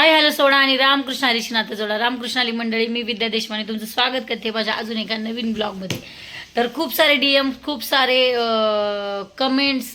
Hi hello सोडा आणि रामकृष्ण हरिशनाथ जोडा. रामकृष्णाली मंडळी मी विद्या देशमाने तुमचं स्वागत करते माझ्या अजून एका नवीन ब्लॉगमध्ये. तर खूप सारे डी एम खूप सारे कमेंट्स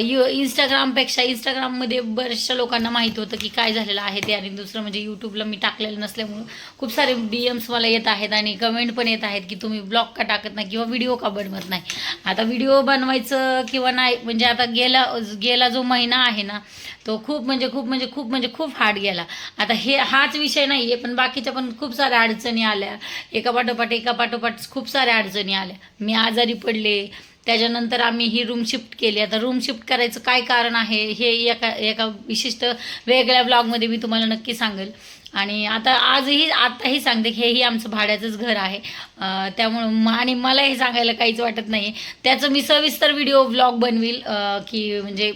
यू इंस्टाग्रामपेक्षा इंस्टाग्राममध्ये बऱ्याचशा लोकांना माहीत होतं की काय झालेलं आहे ते. आणि दुसरं म्हणजे यूट्यूबला मी टाकलेलं नसल्यामुळं खूप सारे डी एम्स मला येत आहेत आणि कमेंट पण येत आहेत की तुम्ही ब्लॉग का टाकत नाही किंवा व्हिडिओ का बनवत नाही. आता व्हिडिओ बनवायचं किंवा नाही म्हणजे आता गेला गेला जो महिना आहे ना तो खूप म्हणजे खूप म्हणजे खूप म्हणजे खूप हार्ड गेला. आता हे हाच विषय नाही आहे पण बाकीच्या पण खूप साऱ्या अडचणी आल्या. एका पाठोपाठ एका पाठोपाठ खूप साऱ्या अडचणी आल्या. मी आजारी पडले त्याच्यानंतर आम्ही ही रूम शिफ्ट केली. आता रूम शिफ्ट करायचं काय कारण आहे हे एका एका विशिष्ट वेगळ्या ब्लॉगमध्ये मी तुम्हाला नक्की सांगेल. आणि आता आजही आत्ताही सांगते की हेही आमचं भाड्याचंच घर आहे. त्यामुळं आणि मला हे सांगायला काहीच वाटत नाही त्याचं मी सविस्तर व्हिडिओ ब्लॉग बनवील की म्हणजे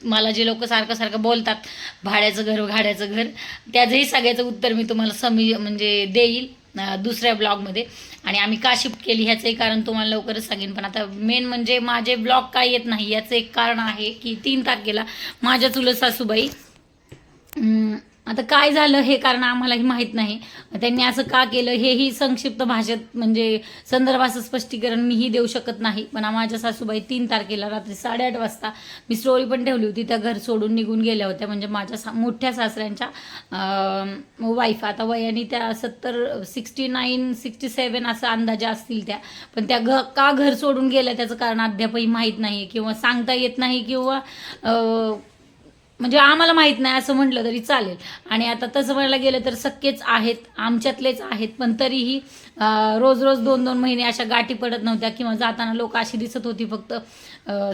मला जे लोक सारखं सारखं बोलतात भाड्याचं घर भाड्याचं घर त्याचंही सगळ्याचं उत्तर मी तुम्हाला समी म्हणजे देईल दुसऱ्या ब्लॉगमध्ये. आणि आम्ही का शिफ्ट केली ह्याचंही कारण तुम्हाला लवकरच सांगेन पण आता मेन म्हणजे माझे ब्लॉग काय येत नाही याचं एक कारण आहे की तीन तारखेला माझ्या चुलत सासूबाई आता काय झालं हे कारण आम्हालाही माहीत नाही. त्यांनी असं का केलं हेही संक्षिप्त भाषेत म्हणजे संदर्भाचं स्पष्टीकरण मीही देऊ शकत नाही. पण माझ्या सासूबाई तीन तारखेला रात्री साडेआठ वाजता मी स्टोरी पण ठेवली होती. त्या घर सोडून निघून गेल्या होत्या. म्हणजे माझ्या सा मोठ्या सासऱ्यांच्या वाईफ आता वयाने त्या सत्तर सिक्स्टी नाईन सिक्स्टी सेवन असं अंदाजे असतील त्या. पण त्या घ का घर सोडून गेल्या त्याचं कारण अद्यापही माहीत नाही किंवा सांगता येत नाही किंवा म्हणजे आम्हाला माहीत नाही असं म्हटलं तरी चालेल. आणि आता तसं म्हणायला गेलं तर सक्केच आहेत आमच्यातलेच आहेत पण तरीही रोज रोज दोन दोन महिने अशा गाठी पडत नव्हत्या किंवा जाताना लोक अशी दिसत होती फक्त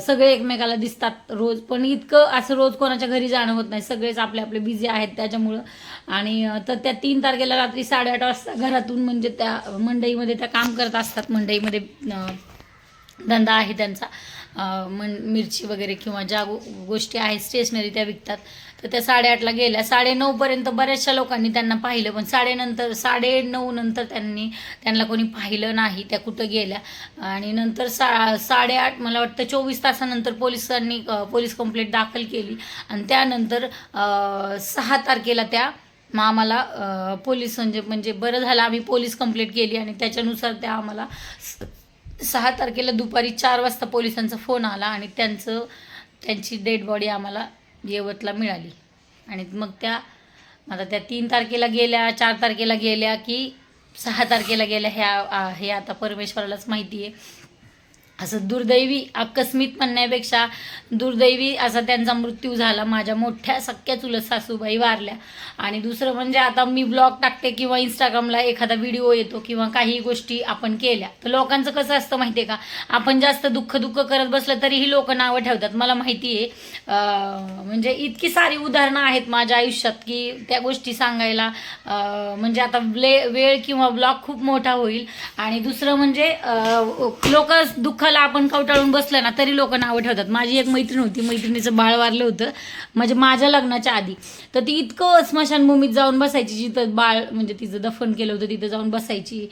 सगळे एकमेकाला दिसतात रोज. पण इतकं असं रोज कोणाच्या घरी जाणं होत नाही. सगळेच आपले आपले बिझी आहेत त्याच्यामुळं. आणि तर त्या तीन तारखेला रात्री साडेआठ वाजता घरातून म्हणजे त्या मंडईमध्ये त्या काम करत असतात. मंडईमध्ये धंदा आहे त्यांचा. मन मिरची वगैरे किंवा ज्या गो गोष्टी आहेत स्टेशनरी त्या विकतात तर त्या साडेआठला गेल्या. साडेनऊपर्यंत बऱ्याचशा लोकांनी त्यांना पाहिलं पण साडेनंतर साडे नऊ नंतर त्यांनी त्यांना कोणी पाहिलं नाही त्या कुठं गेल्या. आणि नंतर सा साडेआठ मला वाटतं चोवीस तासानंतर पोलिसांनी पोलीस कंप्लेंट दाखल केली. आणि त्यानंतर सहा तारखेला त्या मग आम्हाला पोलीस म्हणजे म्हणजे बरं झालं आम्ही पोलीस कंप्लेंट केली आणि त्याच्यानुसार त्या आम्हाला स- सहा तारखेला दुपारी चार वाजता पोलिसांचा फोन आला आणि त्यांचं त्यांची डेड बॉडी आम्हाला येवतला मिळाली. आणि मग त्या आता त्या तीन तारखेला गेल्या चार तारखेला गेल्या की सहा तारखेला गेल्या ह्या हे आता परमेश्वरालाच माहिती आहे असं दुर्दैवी आकस्मित म्हणण्यापेक्षा दुर्दैवी असा त्यांचा मृत्यू झाला. माझ्या मोठ्या सख्या चुलत सासूबाई वारल्या. आणि दुसरं म्हणजे आता मी ब्लॉग टाकते किंवा इंस्टाग्रामला एखादा व्हिडिओ येतो किंवा काही गोष्टी आपण केल्या. तर लोकांचं कसं असतं माहिती आहे का? आपण जास्त दुःख दुःख करत बसलं तरीही लोक नावं ठेवतात. मला माहिती आहे म्हणजे इतकी सारी उदाहरणं आहेत माझ्या आयुष्यात की त्या गोष्टी सांगायला म्हणजे आता ब्ले वेळ किंवा ब्लॉग खूप मोठा होईल. आणि दुसरं म्हणजे लोक दुःखाला आपण कवटाळून बसलं ना तरी लोक नावं ठेवतात. माझी एक मैत्रीण होती मैत्रिणीचं बाळ वारलं होतं. म्हणजे माझ्या लग्नाच्या आधी. तर ती इतकं स्मशानभूमीत जाऊन बसायची जिथं बाळ म्हणजे तिचं दफन केलं होतं तिथं जाऊन बसायची.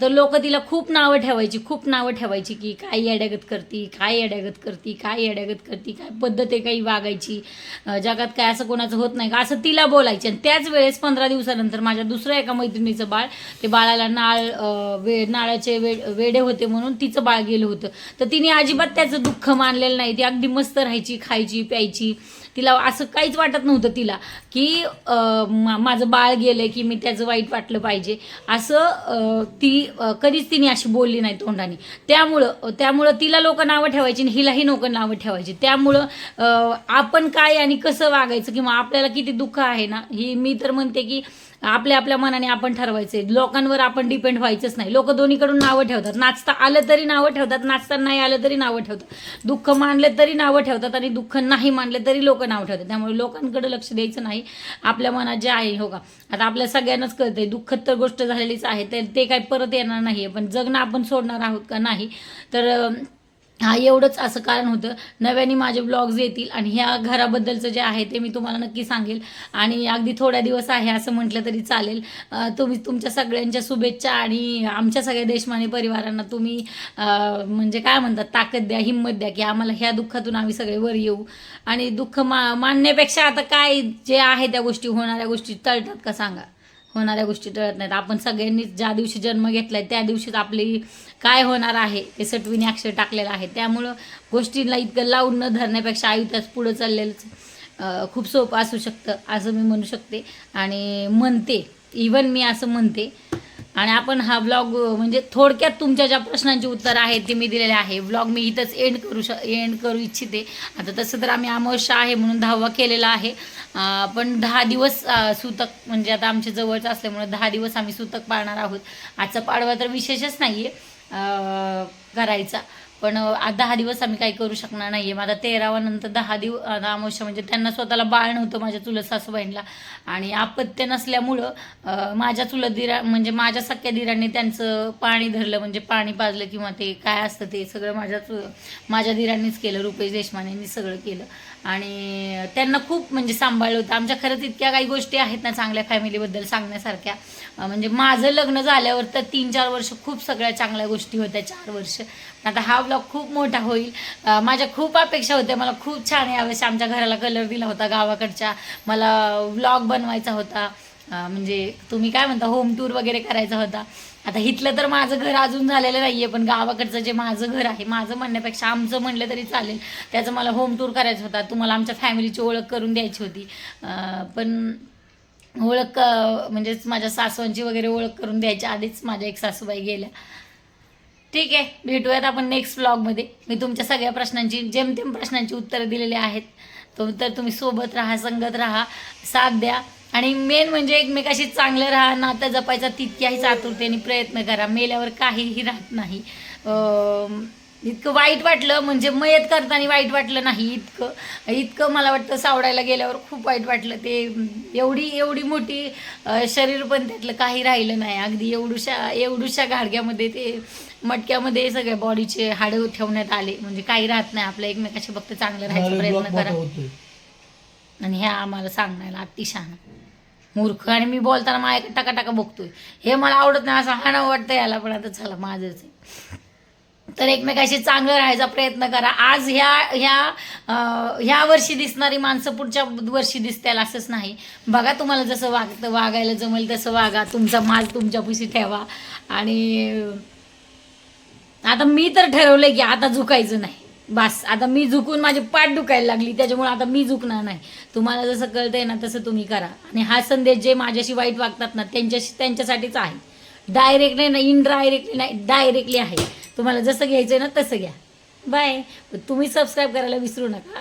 तर लोक तिला खूप नावं ठेवायची खूप नावं ठेवायची की काय येड्यागत करती काय अड्यागत करती काय येड्यागत करती काय पद्धत आहे काही वागायची. जगात काय असं कोणाचं होत नाही का? असं तिला बोलायची. आणि त्याच वेळेस पंधरा दिवसानंतर माझ्या दुसऱ्या एका मैत्रिणीचं बाळ ते बाळाला नाळ वे नाळाचे वे वेडे होते म्हणून तिचं बाळ गेलं होतं. तर तिने अजिबात त्याचं दुःख मानलेलं नाही. ती अगदी मस्त राहायची खायची प्यायची. तिला असं काहीच वाटत नव्हतं तिला की मा- माझं बाळ गेलं की मी त्याचं वाईट वाटलं पाहिजे. असं ती कधीच तिने अशी बोलली नाही तोंडाने. त्यामुळं त्यामुळं तिला लोक नावं ठेवायची आणि हिलाही लोक नावं ठेवायची. त्यामुळं आपण काय आणि कसं वागायचं किंवा आपल्याला किती दुःख आहे ना ही मी तर म्हणते की आपल्या आपल्या मनाने आपण ठरवायचे लोकांवर आपण डिपेंड व्हायचंच नाही. लोक दोन्हीकडून नावं ठेवतात. नाचता आलं तरी नावं ठेवतात नाचता नाही आलं तरी नावं ठेवतात. दुःख मानलं तरी नावं ठेवतात आणि दुःख नाही मानलं तरी लोक नाव ठेवतात त्यामुळे लोकांकडे लक्ष द्यायचं नाही. आपल्या मनात जे आहे हो का? आता आपल्या सगळ्यांनाच कळतंय दुःखद तर गोष्ट झालेलीच आहे तर ते काही परत येणार नाही पण जगणं आपण सोडणार आहोत का नाही? तर हा एवढंच असं कारण होतं. नव्याने माझे ब्लॉग्स येतील आणि ह्या घराबद्दलचं जे आहे ते मी तुम्हाला नक्की सांगेल. आणि अगदी थोड्या दिवस आहे असं म्हटलं तरी चालेल. तुम्ही तुमच्या सगळ्यांच्या शुभेच्छा आणि आमच्या सगळ्या देशमाने परिवारांना तुम्ही म्हणजे काय म्हणतात ताकद द्या हिंमत द्या की आम्हाला ह्या दुःखातून आम्ही सगळे वर येऊ. आणि दुःख मा मानण्यापेक्षा आता काय जे आहे त्या गोष्टी होणाऱ्या गोष्टी टळतात का सांगा? होणाऱ्या गोष्टी टळत नाहीत. आपण सगळ्यांनी ज्या दिवशी जन्म घेतला आहे त्या दिवशीच आपली काय होणार आहे हे सटवीने अक्षर टाकलेलं आहे. त्यामुळं गोष्टींना इतकं लावून न धरण्यापेक्षा आयुष्यात पुढं चाललेलं खूप सोपं असू शकतं असं मी म्हणू शकते. आणि म्हणते इवन मी असं म्हणते आणि आपण हा ब्लॉग म्हणजे थोडक्यात तुमच्या ज्या प्रश्नांची उत्तरं आहेत ती मी दिलेले आहे. ब्लॉग मी इथंच एंड करू श एंड करू इच्छिते. आता तसं तर आम्ही अमावस्या आहे म्हणून दहावा केलेला आहे. पण दहा दिवस सुतक म्हणजे आता आमच्या जवळचं असल्यामुळे दहा दिवस आम्ही सुतक पाळणार आहोत. आजचा पाडवा तर विशेषच नाही आहे करायचा. पण दहा दिवस आम्ही काही करू शकणार नाही आहे माझा तेरावा नंतर दहा दिवस अमावश्य म्हणजे त्यांना स्वतःला बाळ नव्हतं माझ्या चुलत सासूबाईंना. आणि आपत्य नसल्यामुळं माझ्या चुलत दिरा म्हणजे माझ्या सख्या दिरांनी त्यांचं पाणी धरलं. म्हणजे पाणी पाजलं किंवा ते काय असतं ते सगळं माझ्या चु माझ्या दिरांनीच केलं. रुपेश देशमानेंनी सगळं केलं. आणि त्यांना खूप म्हणजे सांभाळलं होतं. आमच्या खरंच इतक्या काही गोष्टी आहेत ना चांगल्या फॅमिलीबद्दल सांगण्यासारख्या. म्हणजे माझं लग्न झाल्यावर तर तीन चार वर्ष खूप सगळ्या चांगल्या गोष्टी होत्या चार वर्ष. आता हा ब्लॉग खूप मोठा होईल. माझ्या खूप अपेक्षा होत्या. मला खूप छान यावेळेस आमच्या घराला कलर दिला होता गावाकडच्या. मला व्लॉग बनवायचा होता. म्हणजे तुम्ही काय म्हणता होम टूर वगैरे करायचा होता. आता इथलं तर माझं घर अजून झालेलं नाही आहे पण गावाकडचं जे माझं घर आहे माझं म्हणण्यापेक्षा आमचं म्हणलं तरी चालेल. त्याचं मला होम टूर करायचा होता तुम्हाला आमच्या फॅमिलीची ओळख करून द्यायची होती. पण ओळख म्हणजेच माझ्या सासवांची वगैरे ओळख करून द्यायच्या आधीच माझ्या एक सासूबाई गेल्या. ठीक आहे भेटूयात आपण नेक्स्ट ब्लॉगमध्ये मी तुमच्या सगळ्या प्रश्नांची जेमतेम प्रश्नांची उत्तरं दिलेली आहेत तो तर तुम्ही सोबत राहा संगत राहा साथ द्या. आणि मेन म्हणजे एकमेकाशी चांगलं राहा नातं जपायचा तितक्याही चातुर्तेने प्रयत्न करा. मेल्यावर काहीही राहत नाही. इतकं वाईट वाटलं म्हणजे मयत करताना वाईट वाटलं नाही इतकं. इतकं मला वाटतं सावडायला गेल्यावर खूप वाईट वाटलं. ते एवढी एवढी मोठी शरीर पण त्यातलं काही राहिलं नाही. अगदी एवढूशा एवढूशा गाडग्यामध्ये ते मटक्यामध्ये सगळ्या बॉडीचे हाडं ठेवण्यात आले. म्हणजे काही राहत नाही. आपल्या एकमेकाशी फक्त चांगलं राहायचा प्रयत्न करा. आणि ह्या आम्हाला सांगण्याला अतिशहाण. मूर्ख. आणि मी बोलताना माझ्या टाका टाका बघतोय. हे मला आवडत नाही असं हाणं वाटतं याला पण आता चला माझंच आहे. तर एकमेकाशी चांगलं राहायचा प्रयत्न करा. आज ह्या ह्या ह्या वर्षी दिसणारी माणसं पुढच्या वर्षी दिसतील असंच नाही. बघा तुम्हाला जसं वागतं वागायला जमेल तसं वागा. तुमचा माल तुमच्या पुशी ठेवा. आणि आता मी तर ठरवलं की आता झुकायचं नाही. बस आता मी झुकून माझी पाठ दुखायला लागली त्याच्यामुळे आता मी झुकणार नाही. तुम्हाला जसं कळतंय ना तसं तुम्ही करा. आणि हा संदेश जे माझ्याशी वाईट वागतात ना त्यांच्याशी त्यांच्यासाठीच आहे. डायरेक्टली नाही इनडायरेक्टली नाही डायरेक्टली आहे. तुम्हाला जसं घ्यायचं आहे ना तसं घ्या. बाय तुम्ही सबस्क्राईब करायला विसरू नका.